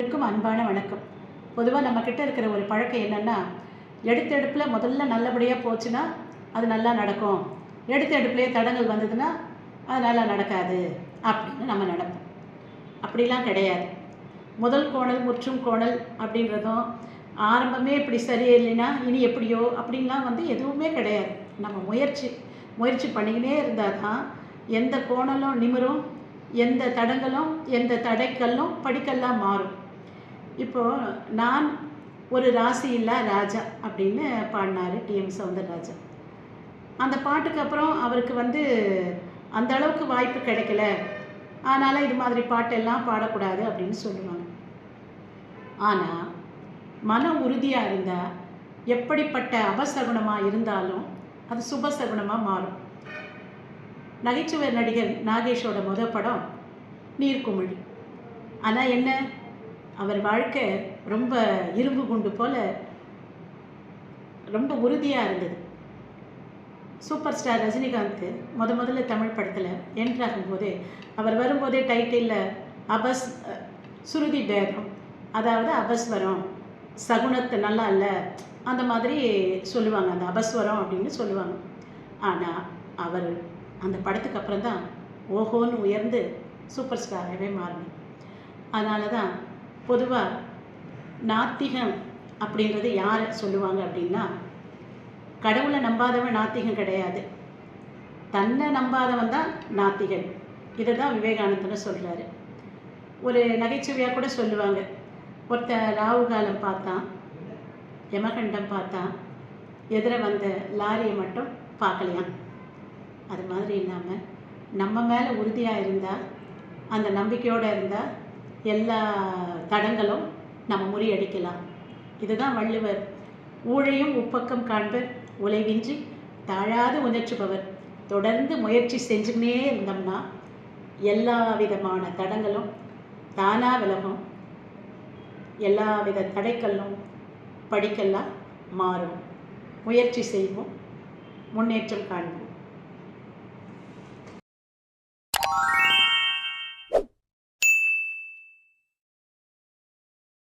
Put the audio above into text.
எல்லாருக்கும் அன்பான வணக்கம். பொதுவாக நம்ம கிட்ட இருக்கிற ஒரு பழக்கம் என்னன்னா எடுத்த எடுப்பில் முதல்ல நல்லபடியாக போச்சுன்னா அது நல்லா நடக்கும். எடுத்த எடுப்புலேயே தடங்கள் வந்ததுன்னா அது நல்லா நடக்காது அப்படின்னு நம்ம நடப்போம் அப்படிலாம் கிடையாது. முதல் கோணல் முற்றும் கோணல் அப்படின்றதும் ஆரம்பமே இப்படி சரியில்லைன்னா இனி எப்படியோ அப்படின்லாம் வந்து எதுவுமே கிடையாது. நம்ம முயற்சி முயற்சி பண்ணிக்கினே இருந்தால் தான் எந்த கோணலும் நிமிரும் எந்த தடங்களும் எந்த தடைக்கல்லும் படிக்கல்லாம் மாறும். இப்போது நான் ஒரு ராசி இல்லா ராஜா அப்படின்னு பாடினார் டிஎம் சவுந்தரராஜா அந்த பாட்டுக்கு அப்புறம் அவருக்கு வந்து அந்த அளவுக்கு வாய்ப்பு கிடைக்கல. அதனால் இது மாதிரி பாட்டெல்லாம் பாடக்கூடாது அப்படின்னு சொல்லுவாங்க. ஆனால் மன உறுதியாக இருந்தால் எப்படிப்பட்ட அபசகுணமாக இருந்தாலும் அது சுபசகுணமாக மாறும். நகைச்சுவை நடிகர் நாகேஷோட முத படம் நீர்க்குமிழி ஆனால் என்ன? அவர் வாழ்க்கை ரொம்ப இரும்பு குண்டு போல ரொம்ப உறுதியாக இருந்தது. சூப்பர் ஸ்டார் ரஜினிகாந்த் முத முதல்ல தமிழ் படத்தில் என்ட்ராகும் போதே அவர் வரும்போதே டைட்டிலில் அபஸ் சுருதி பேதம் அதாவது அபஸ்வரம் சகுனத்து நல்லா இல்லை அந்த மாதிரி சொல்லுவாங்க. அந்த அபஸ்வரம் அப்படின்னு சொல்லுவாங்க. ஆனால் அவர் அந்த படத்துக்கு அப்புறம் தான் ஓஹோன்னு உயர்ந்து சூப்பர் ஸ்டாராகவே மாறினார். அதனால தான் பொதுவாக நாத்திகம் அப்படின்றது யார் சொல்லுவாங்க அப்படின்னா கடவுளை நம்பாதவன் நாத்திகம் கிடையாது. தன்னை நம்பாதவன் தான் நாத்திகன். இதை தான் விவேகானந்தர் சொல்கிறாரு ஒரு நகைச்சுவையாக கூட சொல்லுவாங்க. ஒருத்தன் ராகு காலம் பார்த்தான் யமகண்டம் பார்த்தான் எதிர வந்த லாரியை மட்டும் பார்க்கலையாம். அது மாதிரி இல்லாமல் நம்ம மேலே உறுதியாக இருந்தால் அந்த நம்பிக்கையோடு இருந்தால் எல்லா தடங்களும் நம்ம முறியடிக்கலாம். இதுதான் வள்ளுவர். ஊழையும் உப்பக்கம் காண்பர். உழைவின்றி தாழாது உணர்ச்சுபவர். தொடர்ந்து முயற்சி செஞ்சுக்கினே இருந்தோம்னா எல்லா விதமான தடங்களும் தானாக விலகும். எல்லா வித தடைக்கல்லும் படிக்கெல்லாம் மாறும். முயற்சி செய்வோம் முன்னேற்றம் காண்போம்.